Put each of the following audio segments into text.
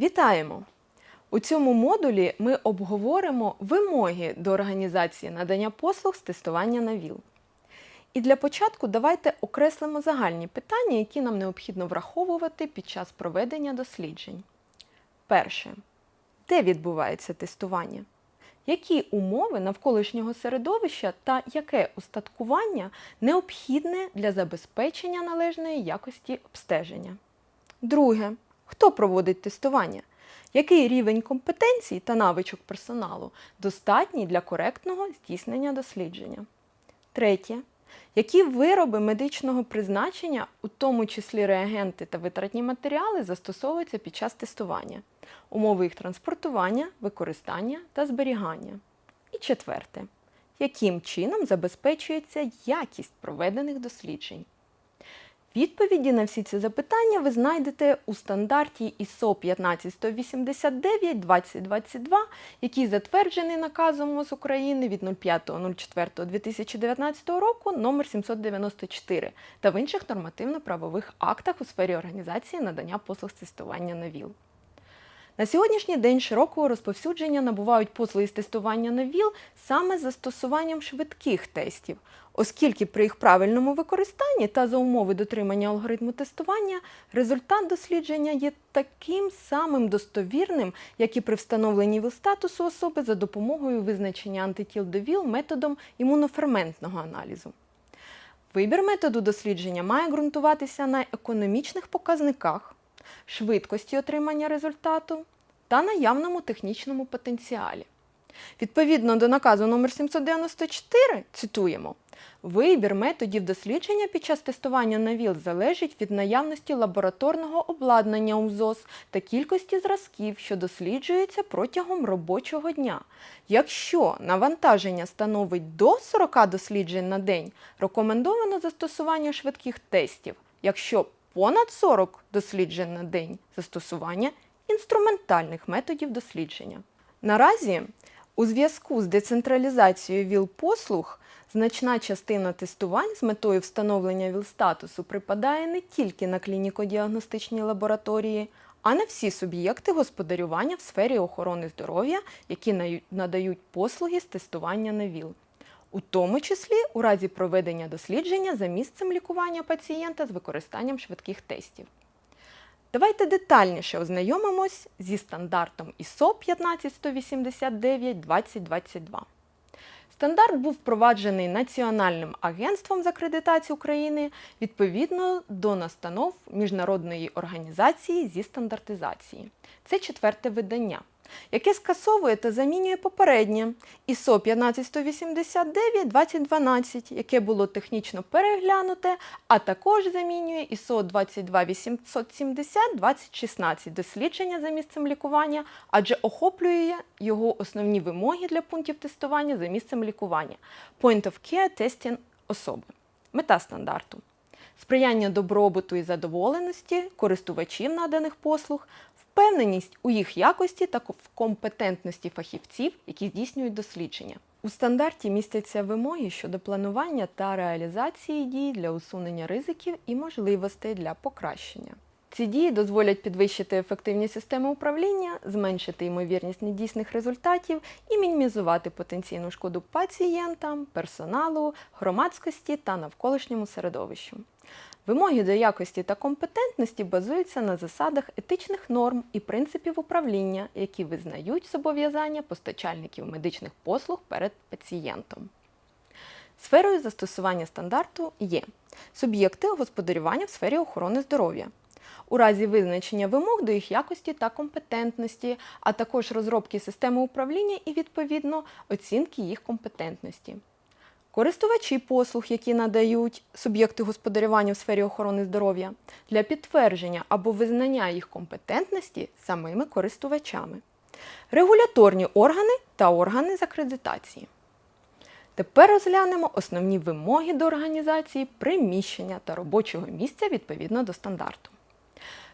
Вітаємо! У цьому модулі ми обговоримо вимоги до організації надання послуг з тестування на ВІЛ. І для початку давайте окреслимо загальні питання, які нам необхідно враховувати під час проведення досліджень. Перше. Де відбувається тестування? Які умови навколишнього середовища та яке устаткування необхідне для забезпечення належної якості обстеження? Друге. Хто проводить тестування? Який рівень компетенцій та навичок персоналу достатній для коректного здійснення дослідження? Третє. Які вироби медичного призначення, у тому числі реагенти та витратні матеріали, застосовуються під час тестування, умови їх транспортування, використання та зберігання? І четверте. Яким чином забезпечується якість проведених досліджень? Відповіді на всі ці запитання ви знайдете у стандарті ISO 15189-2022, який затверджений наказом МОЗ України від 05.04.2019 року номер 794 та в інших нормативно-правових актах у сфері організації надання послуг тестування на ВІЛ. На сьогоднішній день широкого розповсюдження набувають послуги з тестування на ВІЛ саме з застосуванням швидких тестів, оскільки при їх правильному використанні та за умови дотримання алгоритму тестування результат дослідження є таким самим достовірним, як і при встановленні ВІЛ-статусу особи за допомогою визначення антитіл до ВІЛ методом імуноферментного аналізу. Вибір методу дослідження має ґрунтуватися на економічних показниках, швидкості отримання результату та наявному технічному потенціалі. Відповідно до наказу номер 794 цитуємо: вибір методів дослідження під час тестування на ВІЛ залежить від наявності лабораторного обладнання у та кількості зразків, що досліджуються протягом робочого дня. Якщо навантаження становить до 40 досліджень на день, рекомендовано застосування швидких тестів. Якщо понад 40 досліджень на день застосування інструментальних методів дослідження. Наразі у зв'язку з децентралізацією ВІЛ-послуг значна частина тестувань з метою встановлення ВІЛ-статусу припадає не тільки на клініко-діагностичні лабораторії, а на всі суб'єкти господарювання в сфері охорони здоров'я, які надають послуги з тестування на ВІЛ у тому числі у разі проведення дослідження за місцем лікування пацієнта з використанням швидких тестів. Давайте детальніше ознайомимось зі стандартом ISO 15189-2022. Стандарт був впроваджений Національним агентством з акредитації України відповідно до настанов Міжнародної організації зі стандартизації. Це четверте видання, яке скасовує та замінює попереднє ISO 15189-2012, яке було технічно переглянуте, а також замінює ISO 22870-2016 дослідження за місцем лікування, адже охоплює його основні вимоги для пунктів тестування за місцем лікування. Point of Care Testing особи. Мета стандарту. Сприяння добробуту і задоволеності користувачів наданих послуг, впевненість у їх якості та в компетентності фахівців, які здійснюють дослідження. У стандарті містяться вимоги щодо планування та реалізації дій для усунення ризиків і можливостей для покращення. Ці дії дозволять підвищити ефективність системи управління, зменшити ймовірність недійсних результатів і мінімізувати потенційну шкоду пацієнтам, персоналу, громадськості та навколишньому середовищу. Вимоги до якості та компетентності базуються на засадах етичних норм і принципів управління, які визнають зобов'язання постачальників медичних послуг перед пацієнтом. Сферою застосування стандарту є суб'єкти господарювання в сфері охорони здоров'я. У разі визначення вимог до їх якості та компетентності, а також розробки системи управління і відповідно оцінки їх компетентності. Користувачі послуг, які надають суб'єкти господарювання в сфері охорони здоров'я, для підтвердження або визнання їх компетентності самими користувачами, регуляторні органи та органи з акредитації. Тепер розглянемо основні вимоги до організації приміщення та робочого місця відповідно до стандарту.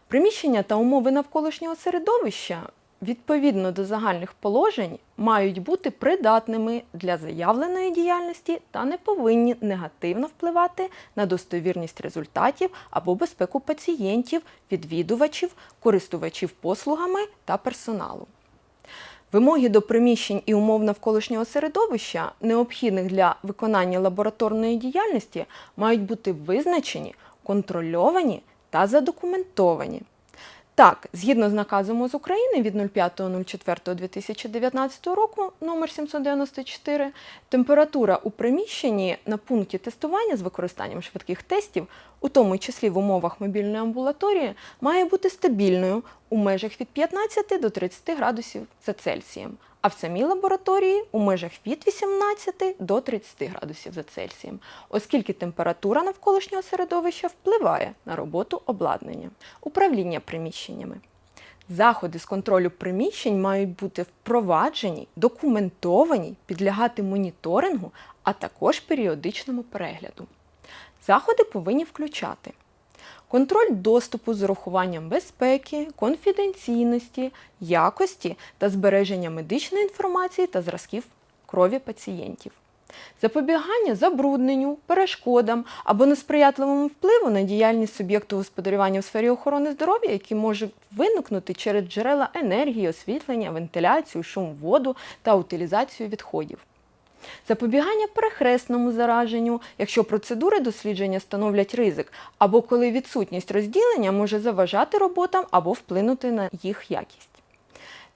Приміщення та умови навколишнього середовища відповідно до загальних положень мають бути придатними для заявленої діяльності та не повинні негативно впливати на достовірність результатів або безпеку пацієнтів, відвідувачів, користувачів послугами та персоналу. Вимоги до приміщень і умов навколишнього середовища, необхідних для виконання лабораторної діяльності, мають бути визначені, контрольовані та задокументовані. Так, згідно з наказом МОЗ України від 05.04.2019 року номер 794, температура у приміщенні на пункті тестування з використанням швидких тестів, у тому числі в умовах мобільної амбулаторії, має бути стабільною у межах від 15 до 30 градусів за Цельсієм, а в самій лабораторії у межах від 18 до 30 градусів за Цельсієм, оскільки температура навколишнього середовища впливає на роботу обладнання. Управління приміщеннями. Заходи з контролю приміщень мають бути впроваджені, документовані, підлягати моніторингу, а також періодичному перегляду. Заходи повинні включати контроль доступу з урахуванням безпеки, конфіденційності, якості та збереження медичної інформації та зразків крові пацієнтів. Запобігання забрудненню, перешкодам або несприятливому впливу на діяльність суб'єкту господарювання у сфері охорони здоров'я, які може виникнути через джерела енергії, освітлення, вентиляцію, шум воду та утилізацію відходів. Запобігання перехресному зараженню, якщо процедури дослідження становлять ризик, або коли відсутність розділення може заважати роботам або вплинути на їх якість.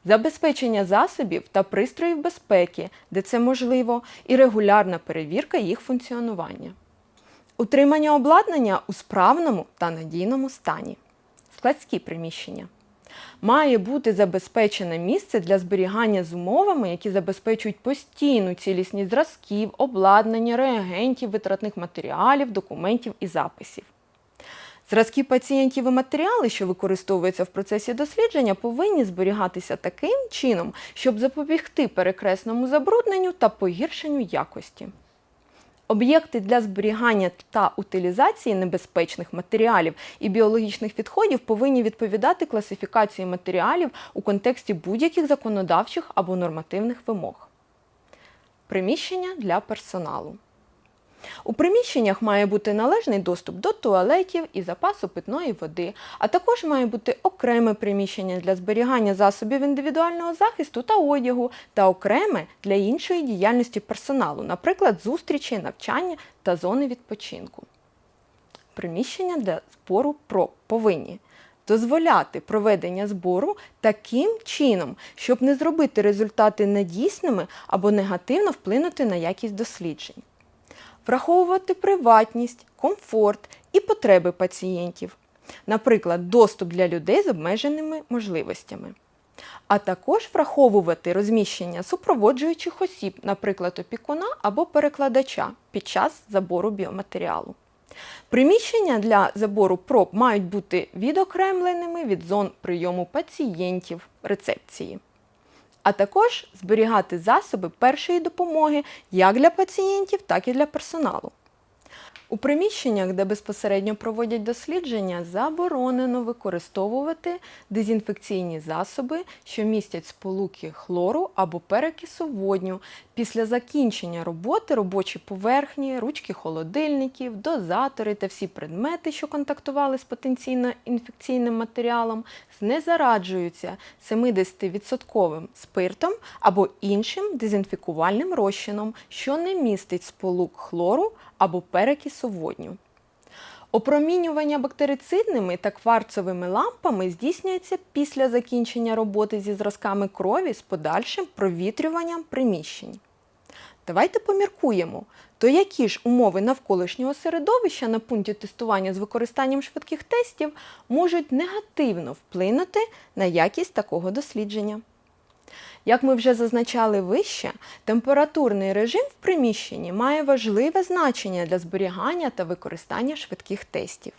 Забезпечення засобів та пристроїв безпеки, де це можливо, і регулярна перевірка їх функціонування. Утримання обладнання у справному та надійному стані. Складські приміщення. Має бути забезпечене місце для зберігання з умовами, які забезпечують постійну цілісність зразків, обладнання, реагентів, витратних матеріалів, документів і записів. Зразки пацієнтів і матеріали, що використовуються в процесі дослідження, повинні зберігатися таким чином, щоб запобігти перекресному забрудненню та погіршенню якості. Об'єкти для зберігання та утилізації небезпечних матеріалів і біологічних відходів повинні відповідати класифікації матеріалів у контексті будь-яких законодавчих або нормативних вимог. Приміщення для персоналу. У приміщеннях має бути належний доступ до туалетів і запасу питної води, а також має бути окреме приміщення для зберігання засобів індивідуального захисту та одягу, та окреме для іншої діяльності персоналу, наприклад, зустрічі, навчання та зони відпочинку. Приміщення для збору проб повинні дозволяти проведення збору таким чином, щоб не зробити результати недійсними або негативно вплинути на якість досліджень враховувати приватність, комфорт і потреби пацієнтів, наприклад, доступ для людей з обмеженими можливостями. А також враховувати розміщення супроводжуючих осіб, наприклад, опікуна або перекладача під час забору біоматеріалу. Приміщення для забору проб мають бути відокремленими від зон прийому пацієнтів рецепції а також зберігати засоби першої допомоги як для пацієнтів, так і для персоналу. У приміщеннях, де безпосередньо проводять дослідження, заборонено використовувати дезінфекційні засоби, що містять сполуки хлору або перекису водню. Після закінчення роботи робочі поверхні, ручки холодильників, дозатори та всі предмети, що контактували з потенційно інфекційним матеріалом, знезараджуються 70% спиртом або іншим дезінфікувальним розчином, що не містить сполук хлору або перекису водню. Опромінювання бактерицидними та кварцовими лампами здійснюється після закінчення роботи зі зразками крові з подальшим провітрюванням приміщень. Давайте поміркуємо, то які ж умови навколишнього середовища на пункті тестування з використанням швидких тестів можуть негативно вплинути на якість такого дослідження. Як ми вже зазначали вище, температурний режим в приміщенні має важливе значення для зберігання та використання швидких тестів.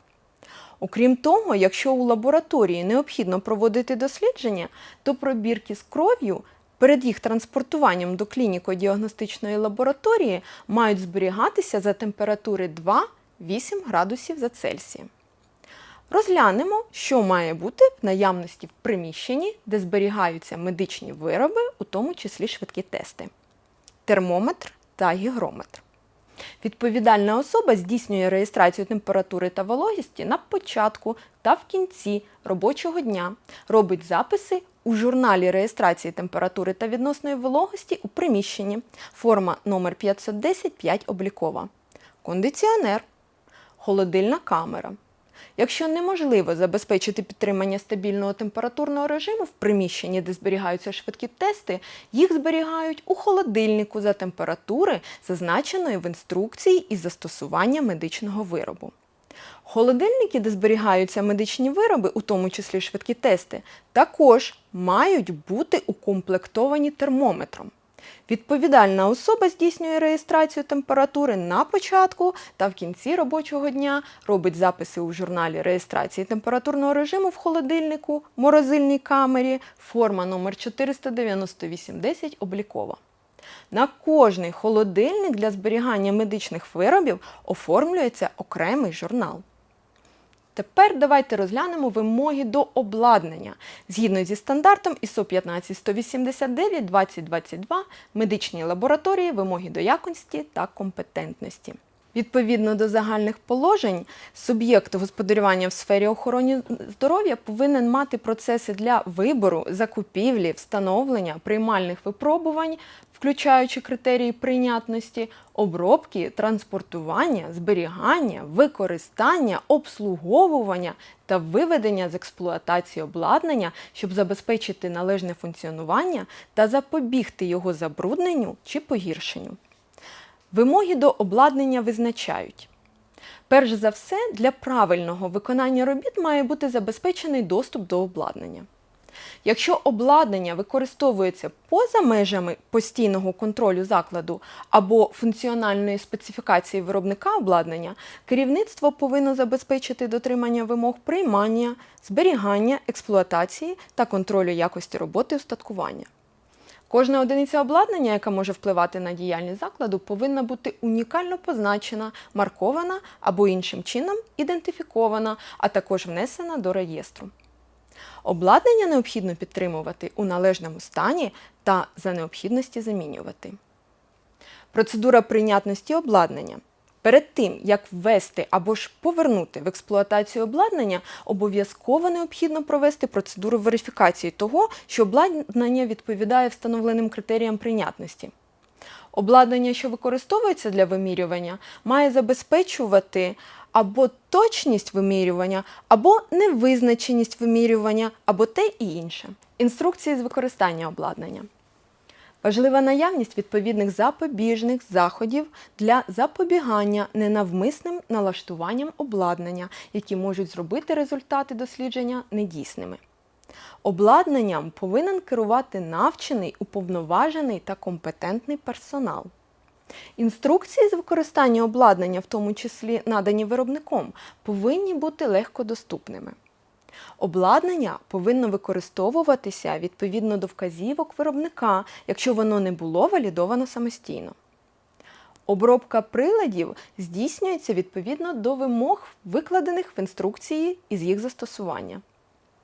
Окрім того, якщо у лабораторії необхідно проводити дослідження, то пробірки з кров'ю перед їх транспортуванням до клініко-діагностичної лабораторії мають зберігатися за температури 2-8 градусів за Цельсієм. Розглянемо, що має бути в наявності в приміщенні, де зберігаються медичні вироби, у тому числі швидкі тести, термометр та гігрометр. Відповідальна особа здійснює реєстрацію температури та вологісті на початку та в кінці робочого дня, робить записи у журналі реєстрації температури та відносної вологості у приміщенні, форма номер 510 5 облікова, кондиціонер, холодильна камера. Якщо неможливо забезпечити підтримання стабільного температурного режиму в приміщенні, де зберігаються швидкі тести, їх зберігають у холодильнику за температури, зазначеної в інструкції із застосування медичного виробу. Холодильники, де зберігаються медичні вироби, у тому числі швидкі тести, також мають бути укомплектовані термометром. Відповідальна особа здійснює реєстрацію температури на початку та в кінці робочого дня, робить записи у журналі реєстрації температурного режиму в холодильнику, морозильній камері, форма номер 49810 облікова. На кожний холодильник для зберігання медичних виробів оформлюється окремий журнал. Тепер давайте розглянемо вимоги до обладнання. Згідно зі стандартом ISO 15189 2022 медичні лабораторії, вимоги до якості та компетентності. Відповідно до загальних положень, суб'єкт господарювання в сфері охорони здоров'я повинен мати процеси для вибору, закупівлі, встановлення приймальних випробувань, включаючи критерії прийнятності, обробки, транспортування, зберігання, використання, обслуговування та виведення з експлуатації обладнання, щоб забезпечити належне функціонування та запобігти його забрудненню чи погіршенню. Вимоги до обладнання визначають. Перш за все, для правильного виконання робіт має бути забезпечений доступ до обладнання. Якщо обладнання використовується поза межами постійного контролю закладу або функціональної специфікації виробника обладнання, керівництво повинно забезпечити дотримання вимог приймання, зберігання, експлуатації та контролю якості роботи устаткування. Кожна одиниця обладнання, яка може впливати на діяльність закладу, повинна бути унікально позначена, маркована або іншим чином ідентифікована, а також внесена до реєстру. Обладнання необхідно підтримувати у належному стані та за необхідності замінювати. Процедура прийнятності обладнання. Перед тим, як ввести або ж повернути в експлуатацію обладнання, обов'язково необхідно провести процедуру верифікації того, що обладнання відповідає встановленим критеріям прийнятності. Обладнання, що використовується для вимірювання, має забезпечувати або точність вимірювання, або невизначеність вимірювання, або те і інше. Інструкції з використання обладнання. Важлива наявність відповідних запобіжних заходів для запобігання ненавмисним налаштуванням обладнання, які можуть зробити результати дослідження недійсними. Обладнанням повинен керувати навчений, уповноважений та компетентний персонал. Інструкції з використання обладнання, в тому числі надані виробником, повинні бути легкодоступними. Обладнання повинно використовуватися відповідно до вказівок виробника, якщо воно не було валідовано самостійно. Обробка приладів здійснюється відповідно до вимог, викладених в інструкції із їх застосування.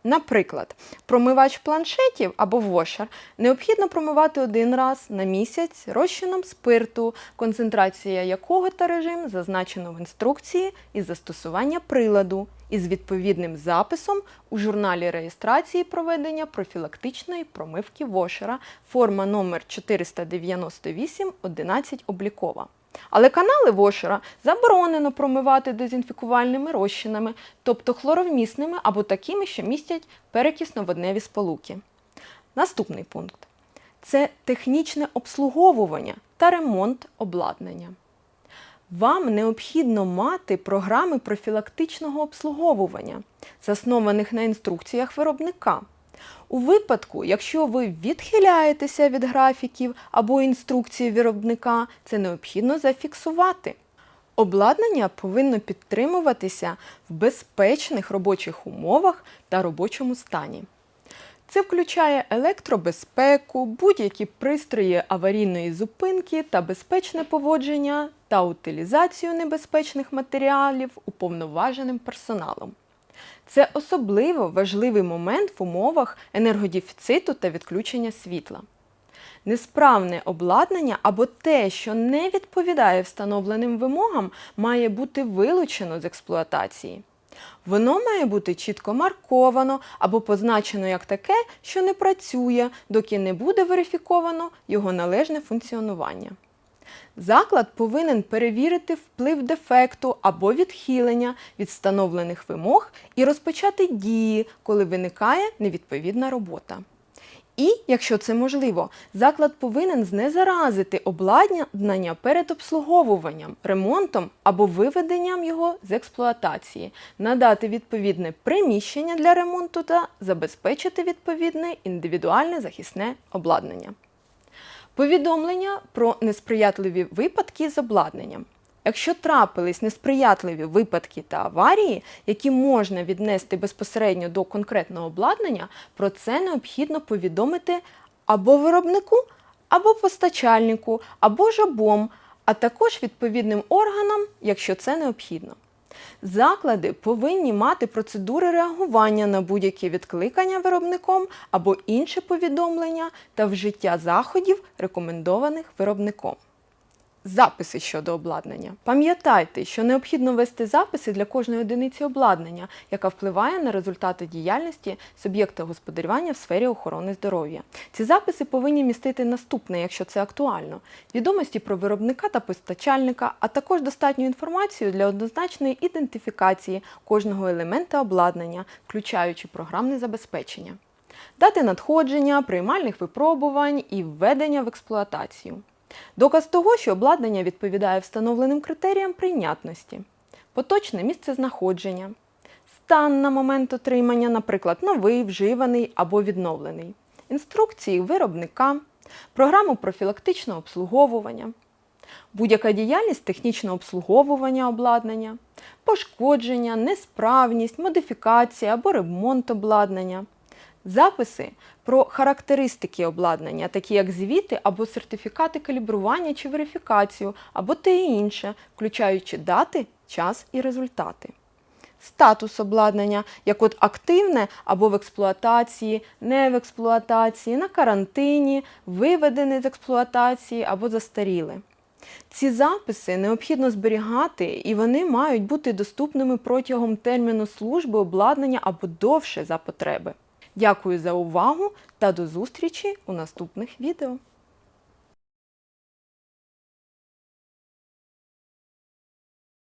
Наприклад, промивач планшетів або вошер необхідно промивати один раз на місяць розчином спирту, концентрація якого та режим зазначено в інструкції із застосування приладу із відповідним записом у журналі реєстрації проведення профілактичної промивки вошера, форма номер 498 11 облікова. Але канали вошера заборонено промивати дезінфікувальними розчинами, тобто хлоровмісними або такими, що містять перекисно-водневі сполуки. Наступний пункт це технічне обслуговування та ремонт обладнання. Вам необхідно мати програми профілактичного обслуговування, заснованих на інструкціях виробника. У випадку, якщо ви відхиляєтеся від графіків або інструкції виробника, це необхідно зафіксувати. Обладнання повинно підтримуватися в безпечних робочих умовах та робочому стані. Це включає електробезпеку, будь-які пристрої аварійної зупинки та безпечне поводження та утилізацію небезпечних матеріалів уповноваженим персоналом. Це особливо важливий момент в умовах енергодефіциту та відключення світла. Несправне обладнання або те, що не відповідає встановленим вимогам, має бути вилучено з експлуатації. Воно має бути чітко марковано або позначено як таке, що не працює, доки не буде верифіковано його належне функціонування. Заклад повинен перевірити вплив дефекту або відхилення від встановлених вимог і розпочати дії, коли виникає невідповідна робота. І, якщо це можливо, заклад повинен знезаразити обладнання перед обслуговуванням, ремонтом або виведенням його з експлуатації, надати відповідне приміщення для ремонту та забезпечити відповідне індивідуальне захисне обладнання. Повідомлення про несприятливі випадки з обладнанням. Якщо трапились несприятливі випадки та аварії, які можна віднести безпосередньо до конкретного обладнання, про це необхідно повідомити або виробнику, або постачальнику, або ж обом, а також відповідним органам, якщо це необхідно. Заклади повинні мати процедури реагування на будь-які відкликання виробником або інше повідомлення та вжиття заходів, рекомендованих виробником. Записи щодо обладнання. Пам'ятайте, що необхідно вести записи для кожної одиниці обладнання, яка впливає на результати діяльності суб'єкта господарювання в сфері охорони здоров'я. Ці записи повинні містити наступне, якщо це актуально: відомості про виробника та постачальника, а також достатню інформацію для однозначної ідентифікації кожного елемента обладнання, включаючи програмне забезпечення, дати надходження, приймальних випробувань і введення в експлуатацію. Доказ того, що обладнання відповідає встановленим критеріям прийнятності, поточне місце знаходження, стан на момент отримання, наприклад, новий, вживаний або відновлений, інструкції виробника, програму профілактичного обслуговування, будь-яка діяльність технічного обслуговування обладнання, пошкодження, несправність, модифікація або ремонт обладнання. Записи про характеристики обладнання, такі як звіти або сертифікати калібрування чи верифікацію, або те і інше, включаючи дати, час і результати. Статус обладнання, як от активне або в експлуатації, не в експлуатації, на карантині, виведене з експлуатації або застаріле. Ці записи необхідно зберігати і вони мають бути доступними протягом терміну служби обладнання або довше за потреби. Дякую за увагу та до зустрічі у наступних відео.